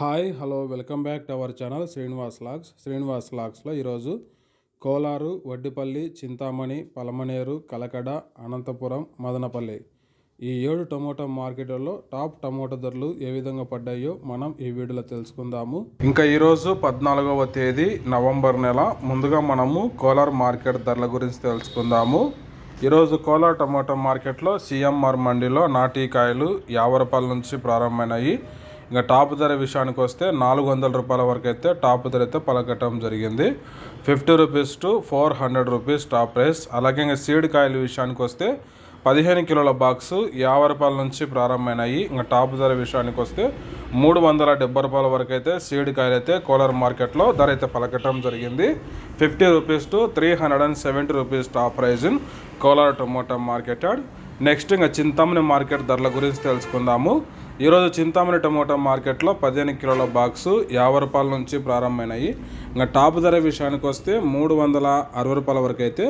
Hi hello welcome back to our channel Srinivas logs. Srinivas లాగ్స్లో ఈరోజు కోలారు వడ్డిపల్లి చింతామణి పలమనేరు కలకడ అనంతపురం మదనపల్లి ఈ ఏడు tomato మార్కెట్లలో టాప్ టమోటా ధరలు ఏ విధంగా పడ్డాయో మనం ఈ వీడియోలో తెలుసుకుందాము. ఇంకా ఈరోజు పద్నాలుగవ తేదీ నవంబర్ నెల. ముందుగా మనము కోలార్ మార్కెట్ ధరల గురించి తెలుసుకుందాము. ఈరోజు కోలార్ టమోటా మార్కెట్లో సిఎంఆర్ మండీలో నాటీకాయలు యాభై రూపాయల నుంచి ప్రారంభమైనాయి. ఇంకా టాప్ ధర విషయానికి వస్తే నాలుగు వందల రూపాయల వరకు అయితే టాప్ ధర అయితే పలకటం జరిగింది. Fifty rupees to four hundred rupees top price. అలాగే ఇంకా సీడ్ కాయల విషయానికి వస్తే పదిహేను కిలోల బాక్సు యాభై రూపాయల నుంచి ప్రారంభమైనాయి. ఇంకా టాప్ ధర విషయానికి వస్తే మూడు వందల డెబ్బై రూపాయల వరకు అయితే సీడ్ కాయలు అయితే కోలార్ మార్కెట్లో ధర అయితే పలకటం జరిగింది. Fifty rupees to three hundred and seventy rupees top prize in Kolar tomato market next ఇంకా చింతమని మార్కెట్ ధరల గురించి తెలుసుకుందాము. ఈరోజు చింతామణి టమోటా మార్కెట్లో పదిహేను కిలోల బాక్సు యాభై రూపాయల నుంచి ప్రారంభమైనాయి. ఇంకా టాప్ ధర విషయానికి వస్తే మూడు వందల అరవై రూపాయల వరకు అయితే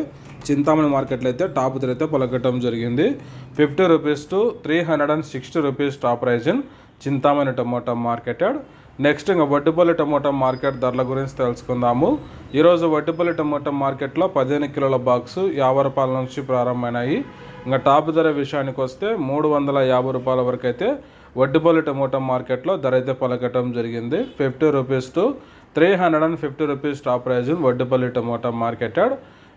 చింతామణి మార్కెట్లో అయితే టాప్ ధర అయితే పలకటం జరిగింది. Fifty rupees to three hundred and sixty rupees top prize in Chintamani tomato marketed. Next ఇంకా వడ్డిపల్లి టమోటా మార్కెట్ ధరల గురించి తెలుసుకుందాము. ఈరోజు వడ్డిపల్లి టమోటా మార్కెట్లో పదిహేను కిలోల బాక్సు యాభై రూపాయల నుంచి ప్రారంభమైనాయి. ఇంకా టాప్ ధర విషయానికి వస్తే మూడు వందల యాభై రూపాయల వరకు అయితే వడ్డుపల్లి టమోటా మార్కెట్లో ధర అయితే పలకటం జరిగింది. Fifty rupees to three hundred and fifty rupees top prize Vaddupalli tomato marketed.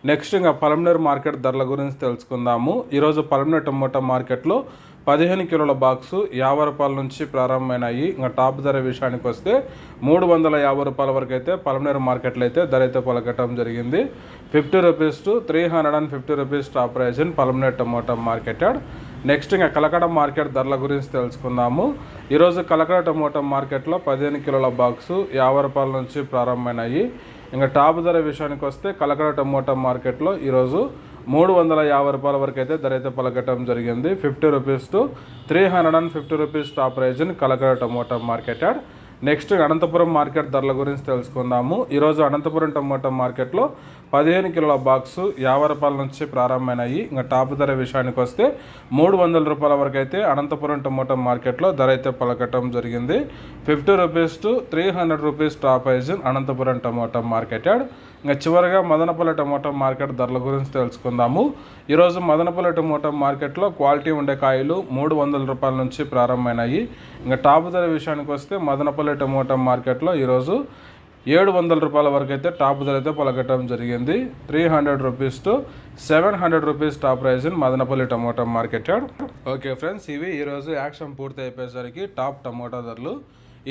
Next ఇంకా పలమనేరు మార్కెట్ ధరల గురించి తెలుసుకుందాము. ఈరోజు పలమనేరు టమోటా మార్కెట్లో పదిహేను కిలోల బాక్సు యాభై రూపాయల నుంచి ప్రారంభమైనాయి. ఇంకా టాప్ ధర విషయానికి వస్తే మూడు వందల యాభై రూపాయల వరకు అయితే పలమనేరు మార్కెట్లో అయితే ధర అయితే పలకటం జరిగింది. Fifty rupees to three hundred and fifty rupees top prize in Palamaner tomato marketed. Next ఇంకా కలకడ మార్కెట్ ధరల గురించి తెలుసుకుందాము. ఈరోజు కలకడ టమోటా మార్కెట్లో పదిహేను కిలోల బాక్సు యాభై రూపాయల నుంచి ప్రారంభమైనాయి. ఇంకా టాప్ ధర విషయానికి వస్తే కలకడ టమోటా మార్కెట్లో ఈరోజు మూడు వందల యాభై రూపాయల వరకు అయితే ధర అయితే పలకటం జరిగింది. Fifty rupees to three hundred and fifty rupees top price in Kalakada tomato market next Anantapuram market ధరల గురించి తెలుసుకుందాము. ఈరోజు అనంతపురం టమాటో మార్కెట్లో పదిహేను కిలోల బాక్స్ యాభై రూపాయల నుంచి ప్రారంభమైనాయి. ఇంకా టాప్ ధర విషయానికి వస్తే మూడు వందల రూపాయల వరకు అయితే అనంతపురం టమాటో మార్కెట్లో ధర అయితే పలకటం జరిగింది. Fifty rupees to three hundred rupees top price Anantapuram tomato market ఇంకా చివరిగా మదనపల్లి టమాటో మార్కెట్ ధరల గురించి తెలుసుకుందాము. ఈరోజు మదనపల్లి టమాటో మార్కెట్లో క్వాలిటీ ఉండే కాయలు మూడు వందల రూపాయల నుంచి ప్రారంభమైనాయి. ఇంకా టాప్ ధర విషయానికి వస్తే మదనపల్లి టమోటా మార్కెట్లో ఈరోజు ఏడు వందల రూపాయల వరకు అయితే టాప్ ధర అయితే పలకటం జరిగింది. Three hundred rupees to seven hundred rupees top price in Madanapalle tomato market okay friends ఇవి ఈరోజు యాక్షన్ పూర్తి అయిపోయేసరికి టాప్ టమోటా ధరలు.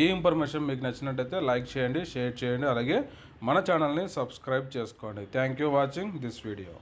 ఈ ఇన్ఫర్మేషన్ మీకు నచ్చినట్టయితే లైక్ చేయండి షేర్ చేయండి. అలాగే మన ఛానల్ని సబ్స్క్రైబ్ చేసుకోండి. Thank you watching this video